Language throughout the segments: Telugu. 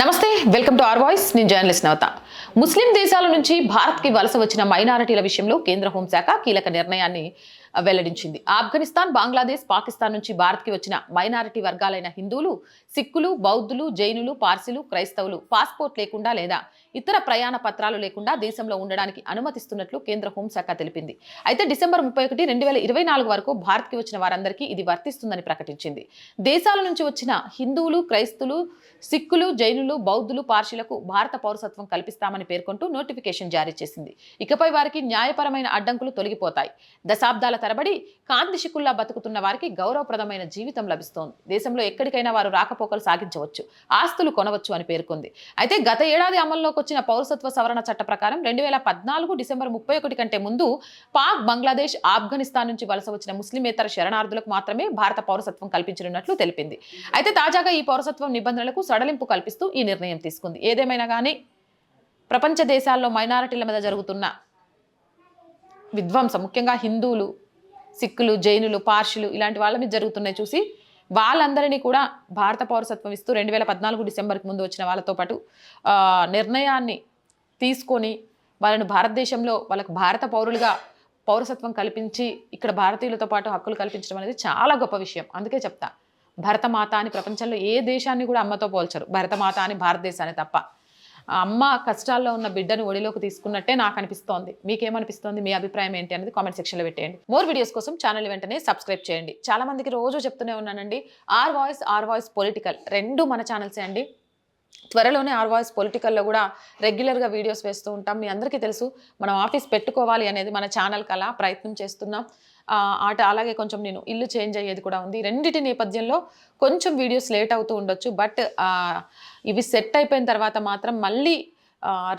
నమస్తే వెల్కమ్ టు ఆర్ వాయిస్. నేను జర్నలిస్ట్ నవత. ముస్లిం దేశాల నుంచి భారత్కి వలస వచ్చిన మైనారిటీల విషయంలో కేంద్ర హోంశాఖ కీలక నిర్ణయాన్ని వెల్లడించింది. ఆఫ్ఘనిస్తాన్ బంగ్లాదేశ్ పాకిస్తాన్ నుంచి భారత్కి వచ్చిన మైనారిటీ వర్గాలైన హిందువులు సిక్కులు బౌద్ధులు జైనులు పార్సీలు క్రైస్తవులు పాస్పోర్ట్ లేకుండా లేదా ఇతర ప్రయాణ పత్రాలు లేకుండా దేశంలో ఉండడానికి అనుమతిస్తున్నట్లు కేంద్ర హోంశాఖ తెలిపింది. అయితే డిసెంబర్ ముప్పై ఒకటి రెండు వేల ఇరవై నాలుగు వరకు భారత్కి వచ్చిన వారందరికీ ఇది వర్తిస్తుందని ప్రకటించింది. దేశాల నుంచి వచ్చిన హిందువులు క్రైస్తువులు సిక్కులు జైనులు బౌద్ధులు పార్సీలకు భారత పౌరసత్వం కల్పిస్తామని పేర్కొంటూ నోటిఫికేషన్ జారీ చేసింది. ఇకపై వారికి న్యాయపరమైన అడ్డంకులు తొలగిపోతాయి. దశాబ్దాల తరబడి కాంతి శిక్కుల్లా బతుకుతున్న వారికి గౌరవప్రదమైన జీవితం లభిస్తోంది. దేశంలో ఎక్కడికైనా వారు రాకపోకలు సాగించవచ్చు ఆస్తులు కొనవచ్చు అని పేర్కొంది. అయితే గత ఏడాది అమల్లోకి వచ్చిన పౌరసత్వ సవరణ చట్ట ప్రకారం రెండు వేల పద్నాలుగు డిసెంబర్ ముప్పై ఒకటి కంటే ముందు పాక్ బంగ్లాదేశ్ ఆఫ్ఘనిస్తాన్ నుంచి వలస వచ్చిన ముస్లిమేతర శరణార్థులకు మాత్రమే భారత పౌరసత్వం కల్పించనున్నట్లు తెలిపింది. అయితే తాజాగా ఈ పౌరసత్వం నిబంధనలకు సడలింపు కల్పిస్తూ ఈ నిర్ణయం తీసుకుంది. ఏదేమైనా కానీ ప్రపంచ దేశాల్లో మైనారిటీల మీద జరుగుతున్న విధ్వంసం ముఖ్యంగా హిందువులు సిక్కులు జైనులు పార్షులు ఇలాంటి వాళ్ళ మీద జరుగుతున్నాయి చూసి వాళ్ళందరినీ కూడా భారత పౌరసత్వం ఇస్తూ రెండు వేల పద్నాలుగు డిసెంబర్కి ముందు వచ్చిన వాళ్ళతో పాటు నిర్ణయాన్ని తీసుకొని వాళ్ళను భారతదేశంలో వాళ్ళకు భారత పౌరులుగా పౌరసత్వం కల్పించి ఇక్కడ భారతీయులతో పాటు హక్కులు కల్పించడం అనేది చాలా గొప్ప విషయం. అందుకే చెప్తా భరతమాత అని ప్రపంచంలో ఏ దేశాన్ని కూడా అమ్మతో పోల్చరు. భరతమాత అని భారతదేశాన్ని తప్ప. అమ్మ కష్టాల్లో ఉన్న బిడ్డను ఒడిలోకి తీసుకున్నట్టే నాకు అనిపిస్తోంది. మీకేమనిపిస్తోంది? మీ అభిప్రాయం ఏంటి అనేది కామెంట్ సెక్షన్లో పెట్టేయండి. మోర్ వీడియోస్ కోసం ఛానల్ వెంటనే సబ్స్క్రైబ్ చేయండి. చాలా మందికి రోజు చెప్తూనే ఉన్నానండి. R Voice R Voice political రెండు మన ఛానల్సే అండి. త్వరలోనే ఆర్ వాయిస్ పొలిటికల్లో కూడా రెగ్యులర్గా వీడియోస్ వేస్తూ ఉంటాం. మీ అందరికీ తెలుసు మనం ఆఫీస్ పెట్టుకోవాలి అనేది మన ఛానల్ కల ప్రయత్నం చేస్తున్నాం. ఆట అలాగే కొంచెం నేను ఇల్లు చేంజ్ అయ్యేది కూడా ఉంది. రెండింటి నేపథ్యంలో కొంచెం వీడియోస్ లేట్ అవుతూ ఉండొచ్చు బట్ ఇవి సెట్ అయిపోయిన తర్వాత మాత్రం మళ్ళీ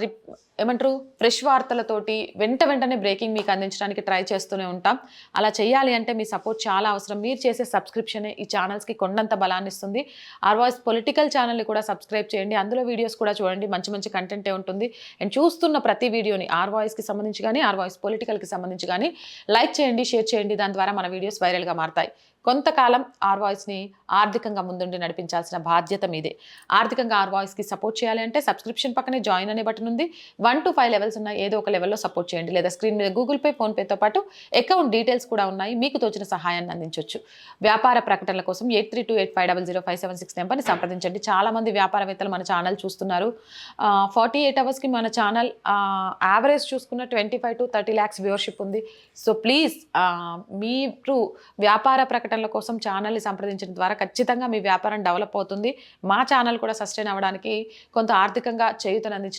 రిప్ ఏమంటారు ఫ్రెష్ వార్తలతోటి వెంట వెంటనే బ్రేకింగ్ మీకు అందించడానికి ట్రై చేస్తూనే ఉంటాం. అలా చేయాలి అంటే మీ సపోర్ట్ చాలా అవసరం. మీరు చేసే సబ్స్క్రిప్షనే ఈ ఛానల్స్కి కొండంత బలాన్ని ఇస్తుంది. ఆర్ వాయిస్ పొలిటికల్ ఛానల్ని కూడా సబ్స్క్రైబ్ చేయండి. అందులో వీడియోస్ కూడా చూడండి. మంచి మంచి కంటెంటే ఉంటుంది. అండ్ చూస్తున్న ప్రతి వీడియోని ఆర్వాయిస్కి సంబంధించి కానీ ఆర్వాయిస్ పొలిటికల్కి సంబంధించి కానీ లైక్ చేయండి షేర్ చేయండి. దాని ద్వారా మన వీడియోస్ వైరల్గా మారుతాయి. కొంతకాలం ఆర్వాయిస్ని ఆర్థికంగా ముందుండి నడిపించాల్సిన బాధ్యత మీదే. ఆర్థికంగా ఆర్వాయిస్కి సపోర్ట్ చేయాలి అంటే సబ్స్క్రిప్షన్ పక్కనే జాయిన్ అనే బటన్ ఉంది. వన్ టు ఫైవ్ లెవెల్స్ ఉన్నాయి ఏదో ఒక లెవెల్లో సపోర్ట్ చేయండి. లేదా స్క్రీన్ మీద గూగుల్ పే ఫోన్పేతో పాటు అకౌంట్ డీటెయిల్స్ కూడా ఉన్నాయి. మీకు తోచిన సహాయాన్ని అందించవచ్చు వ్యాపార ప్రకటనల కోసం eight three two eight five double zero five seven six నెంబర్ని సంప్రదించండి. చాలా మంది వ్యాపారవేత్తలు మన ఛానల్ చూస్తున్నారు. ఫార్టీ ఎయిట్ అవర్స్కి మన ఛానల్ యావరేజ్ చూసుకున్న twenty five to thirty lakhs viewership ఉంది. సో ప్లీజ్ మీరు వ్యాపార ప్రకటనల కోసం ఛానల్ని సంప్రదించడం ద్వారా ఖచ్చితంగా మీ వ్యాపారం డెవలప్ అవుతుంది. మా ఛానల్ కూడా సస్టైన్ అవ్వడానికి కొంత ఆర్థికంగా చేయుతను